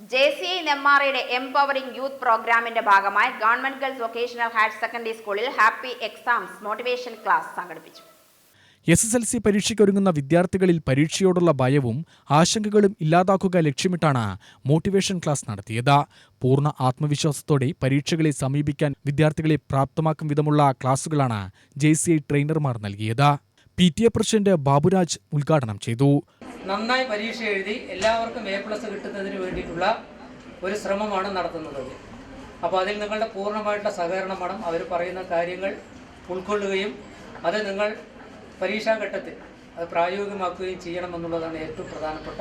J C I നെമ്മാറയുടെ empowering youth പ്രോഗ്രാമിന്റെ ഭാഗമായി government girls vocational higher secondary സ്കൂളിൽ ഹാപ്പി എക്സാംസ് മോട്ടിവേഷൻ ക്ലാസ് സംഘടിപ്പിച്ചു. എസ് എസ് എൽ സി പരീക്ഷയ്ക്കൊരുങ്ങുന്ന വിദ്യാർത്ഥികളിൽ പരീക്ഷയോടുള്ള ഭയവും ആശങ്കകളും ഇല്ലാതാക്കുക ലക്ഷ്യമിട്ടാണ് മോട്ടിവേഷൻ ക്ലാസ് നടത്തിയത്. പൂർണ ആത്മവിശ്വാസത്തോടെ പരീക്ഷകളെ സമീപിക്കാൻ വിദ്യാർത്ഥികളെ പ്രാപ്തമാക്കും വിധമുള്ള ക്ലാസുകളാണ് ജെ സി ഐ ട്രെയിനർമാർ നൽകിയത്. P T A president Baburaj ഉദ്ഘാടനം ചെയ്തു. നന്നായി പരീക്ഷ എഴുതി എല്ലാവർക്കും എ പ്ലസ് കിട്ടുന്നതിന് വേണ്ടിയിട്ടുള്ള ഒരു ശ്രമമാണ് നടത്തുന്നത്. അപ്പോൾ അതിൽ നിങ്ങളുടെ പൂർണമായിട്ടുള്ള സഹകരണം വേണം. അവർ പറയുന്ന കാര്യങ്ങൾ ഉൾക്കൊള്ളുകയും അത് നിങ്ങൾ പരീക്ഷാഘട്ടത്തിൽ അത് പ്രായോഗികമാക്കുകയും ചെയ്യണമെന്നുള്ളതാണ് ഏറ്റവും പ്രധാനപ്പെട്ട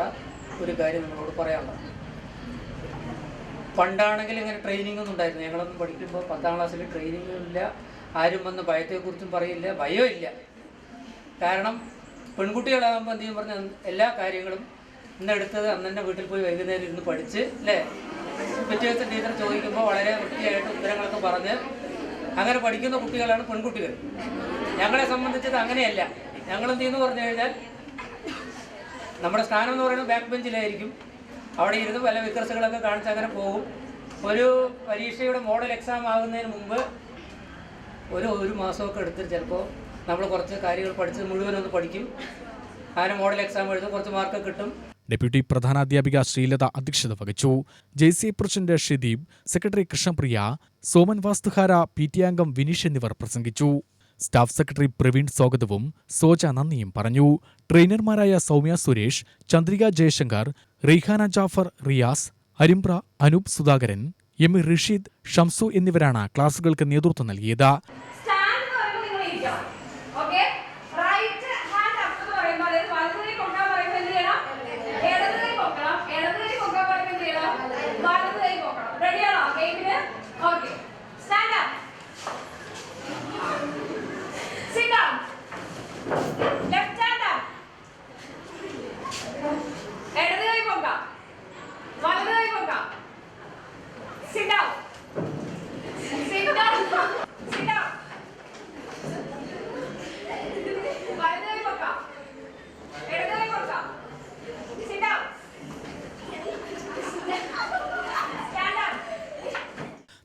ഒരു കാര്യം നിങ്ങളോട് പറയാനുള്ളത്. പണ്ടാണെങ്കിൽ ഇങ്ങനെ ട്രെയിനിങ് ഒന്നും ഉണ്ടായിരുന്നു ഞങ്ങളൊന്നും പഠിക്കുമ്പോൾ പത്താം ക്ലാസ്സിൽ ട്രെയിനിങ്ങും ഇല്ല. ആരും വന്ന് ഭയത്തെക്കുറിച്ചും പറയില്ല. ഭയമില്ല. കാരണം പെൺകുട്ടികളാകുമ്പോൾ എന്ത് ചെയ്യും? പറഞ്ഞാൽ എല്ലാ കാര്യങ്ങളും ഇന്നെടുത്തത് അന്നെ വീട്ടിൽ പോയി വൈകുന്നേരം ഇരുന്ന് പഠിച്ച് അല്ലേ? പിറ്റേ ദിവസം ടീച്ചർ ചോദിക്കുമ്പോൾ വളരെ വൃത്തിയായിട്ട് ഉത്തരങ്ങളൊക്കെ പറഞ്ഞ് അങ്ങനെ പഠിക്കുന്ന കുട്ടികളാണ് പെൺകുട്ടികൾ. ഞങ്ങളെ സംബന്ധിച്ചത് അങ്ങനെയല്ല. ഞങ്ങൾ എന്ത് ചെയ്യുന്നു പറഞ്ഞു കഴിഞ്ഞാൽ നമ്മുടെ സ്ഥാനം എന്ന് പറയുന്നത് ബാക്ക് ബെഞ്ചിലായിരിക്കും അവിടെ ഇരുന്ന് പല വിക്രസുകളൊക്കെ കാണിച്ച് അങ്ങനെ പോകും. ഒരു പരീക്ഷയുടെ മോഡൽ എക്സാം ആകുന്നതിന് മുമ്പ് ഒരു ഒരു മാസമൊക്കെ എടുത്തിട്ട് ചിലപ്പോൾ നമ്മൾ കുറച്ച് കാര്യങ്ങൾ പഠിച്ച് മുഴുവനൊന്ന് പഠിക്കും. അങ്ങനെ മോഡൽ എക്സാം എഴുതും കുറച്ച് മാർക്ക് കിട്ടും. ഡെപ്യൂട്ടി പ്രധാനാധ്യാപിക ശ്രീലത അധ്യക്ഷത വഹിച്ചു J C president Shideep secretary Krishnapriya Soman വാസ്തുഹാര P T അംഗം വിനീഷ് എന്നിവർ പ്രസംഗിച്ചു. സ്റ്റാഫ് സെക്രട്ടറി പ്രവീൺ സ്വാഗതവും സോജ നന്ദിയും പറഞ്ഞു. ട്രെയിനർമാരായ സൗമ്യ സുരേഷ് ചന്ദ്രിക ജയശങ്കർ റെയ്ഹാന ജാഫർ റിയാസ് അരിമ്പ്ര അനൂപ് സുധാകരൻ എം റഷീദ് ഷംസു എന്നിവരാണ് ക്ലാസുകൾക്ക് നേതൃത്വം നൽകിയത്.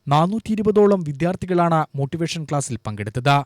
നാനൂറ്റി ഇരുപതോളം വിദ്യാർത്ഥികളാണ് മോട്ടിവേഷൻ ക്ലാസ്സിൽ പങ്കെടുത്തത്.